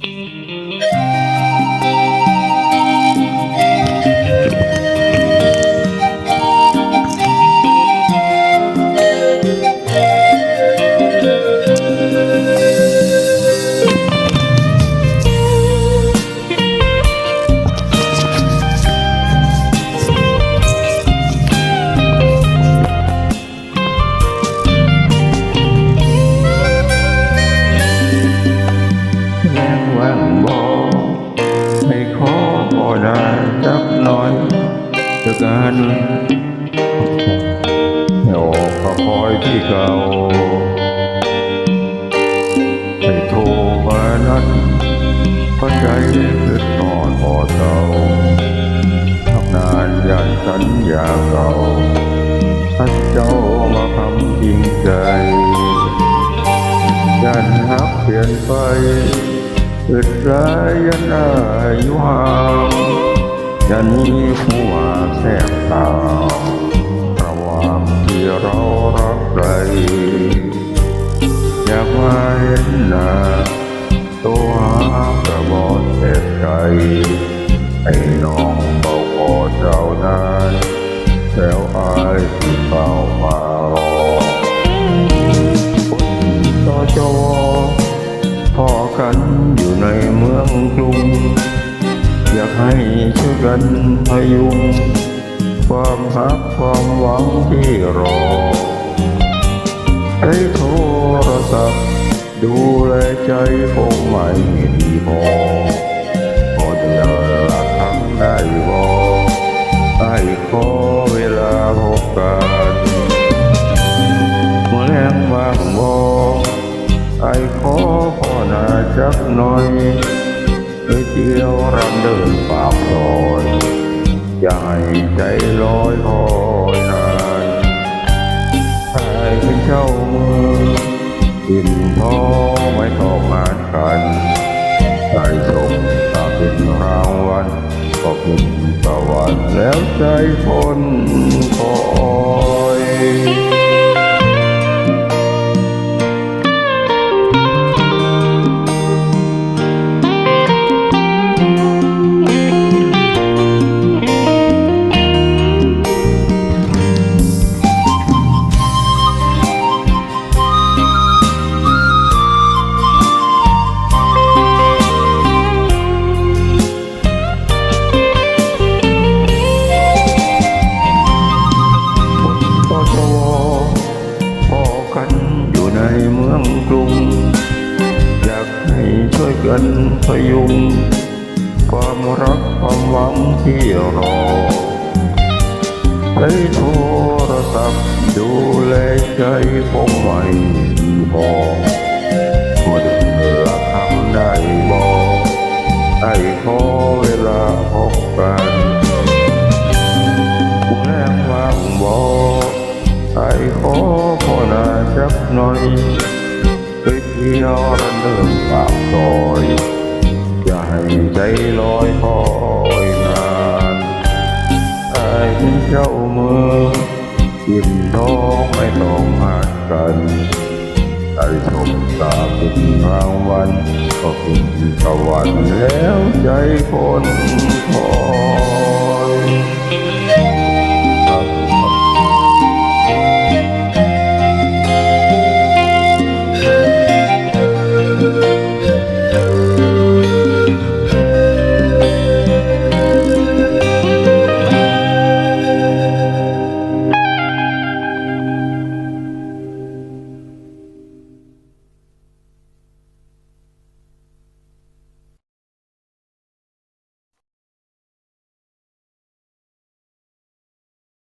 แน่อยเจอกันให้ออกก็คอยที่เก่าให้โทรมานัดพระใจคือนอนพอเจ้าทำนานยันสัญญาเก่าถ้าเจ้ามาคำจริงใจยันหักเปลี่ยนไปอึดร้ายยันอายุห่าง ยันนี้หัวแสบตาระหว่างที่เรารักใครอยากมาเห็นหน้าตัวกระบอกเจ็บใจให้น้องเบาคอเจ้านานแล้วอายที่เฝ้ามารอตจวพอกันอยู่ในเมืองกรุง อยากให้ช่วยกันพยุง ความรักความหวังที่รอให้โทรศัพท์ดูแลใจคงไม่ดีพอพอจะหลักทำได้บ่ให้ขอเวลาพบกันเมื่อแรงว่างบอกไอ้ขอพ่อหน้าจักหน่อย เดินปากซอยอย่าให้ใจลอยคอยนานให้เป็นเจ้ามืออิ่มท้อไม่ต้องงานกันใส่ส่งตาเป็นรางวัลก็เป็นสวรรค์แล้วใจคนคอย กันพยุง ความรักความหวังที่รอให้โทรศัพท์ดูแลใจคงไม่ดีพอหมดหลักทำได้บอกให้ขอเวลาพบกันแรงว่างบอกไอ้ขอพอนาจักหน่อย ไปเที่ยวรันเดิมปากซอยอย่าให้ใจลอยคอยนานไอ้เป็นเจ้าเมือกินท้องไม่ต้องหากันไอ้สมตาเป็นรางวัลก็เป็นสวรรค์แล้วใจคนคอ